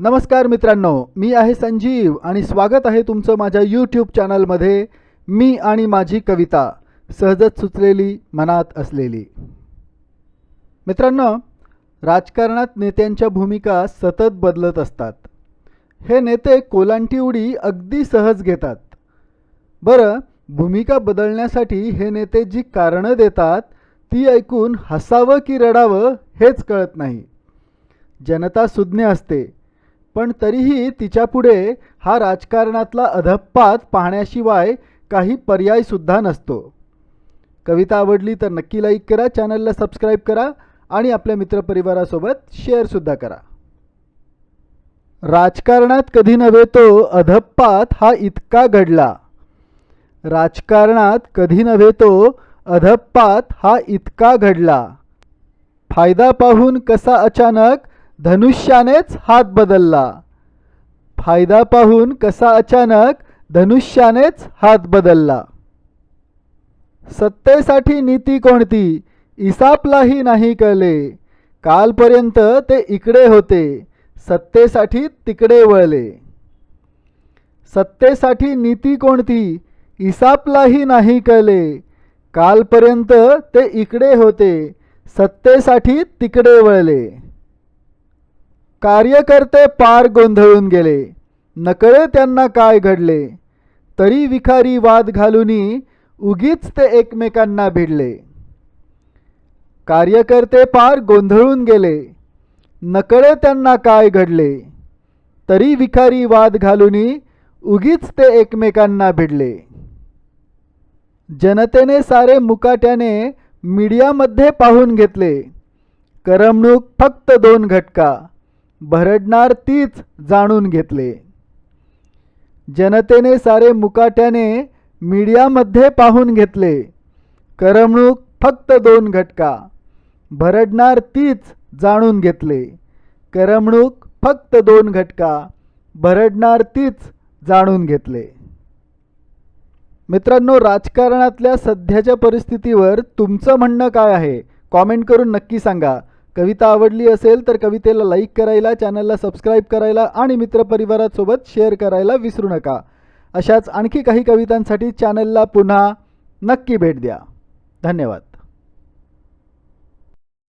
नमस्कार मित्रांनो मी आहे संजीव आणि स्वागत आहे तुमचं माझ्या यूट्यूब चॅनलमध्ये मी आणि माझी कविता सहजच सुचलेली मनात असलेली. मित्रांनो राजकारणात नेत्यांच्या भूमिका सतत बदलत असतात. हे नेते कोलांटी उडी अगदी सहज घेतात. बरं भूमिका बदलण्यासाठी हे नेते जी कारणं देतात ती ऐकून हसावं की रडावं हेच कळत नाही. जनता सुज्ञ असते. पण तरीही तिच्यापुढे हा राजकारणातला अधप्पात पाहण्याशिवाय काही पर्यायसुद्धा नसतो. कविता आवडली तर नक्की लाईक करा चॅनलला सबस्क्राईब करा आणि आपल्या मित्रपरिवारासोबत शेअरसुद्धा करा. राजकारणात कधी नव्हे तो अधप्पात हा इतका घडला. राजकारणात कधी नव्हे तो अधप्पात हा इतका घडला. फायदा पाहून कसा अचानक धनुष्यानेच हात बदलला. फायदा पाहून कसा अचानक धनुष्यानेच हात बदलला. सत्तेसाठी नीती कोणती? इसापलाही नाही कळले. कालपर्यंत ते इकडे होते. सत्तेसाठी तिकडे वळले. सत्तेसाठी नीती कोणती? इसापलाही नाही कळले. कालपर्यंत ते इकडे होते. सत्तेसाठी तिकडे वळले. कार्यकर्ते पार गोंधळून गेले. नकळे त्यांना काय घडले? तरी विखारी वाद घालूनी उगीच ते एकमेकांना भिडले. कार्यकर्ते पार गोंधळून गेले. नकळे त्यांना काय घडले? तरी विखारी वाद घालूनी उगीच ते एकमेकांना भिडले. जनतेने सारे मुकाट्याने मीडियामध्ये पाहून घेतले. करमणूक फक्त दोन घटका. भरडणार तीच जाणून घेतले. जनतेने सारे मुकाट्याने मीडियामध्ये पाहून घेतले. करमणूक फक्त दोन घटका. भरडणार तीच जाणून घेतले. करमणूक फक्त दोन घटका. भरडणार तीच जाणून घेतले. मित्रांनो राजकारणातल्या सध्याच्या परिस्थितीवर तुमचं म्हणणं काय आहे? कॉमेंट करून नक्की सांगा. कविता आवडली असेल तर कवितेला लाईक करायला चॅनलला सबस्क्राईब करायला आणि मित्रपरिवारासोबत शेअर करायला विसरू नका. अशाच आणखी काही कवितांसाठी चॅनलला पुन्हा नक्की भेट द्या. धन्यवाद.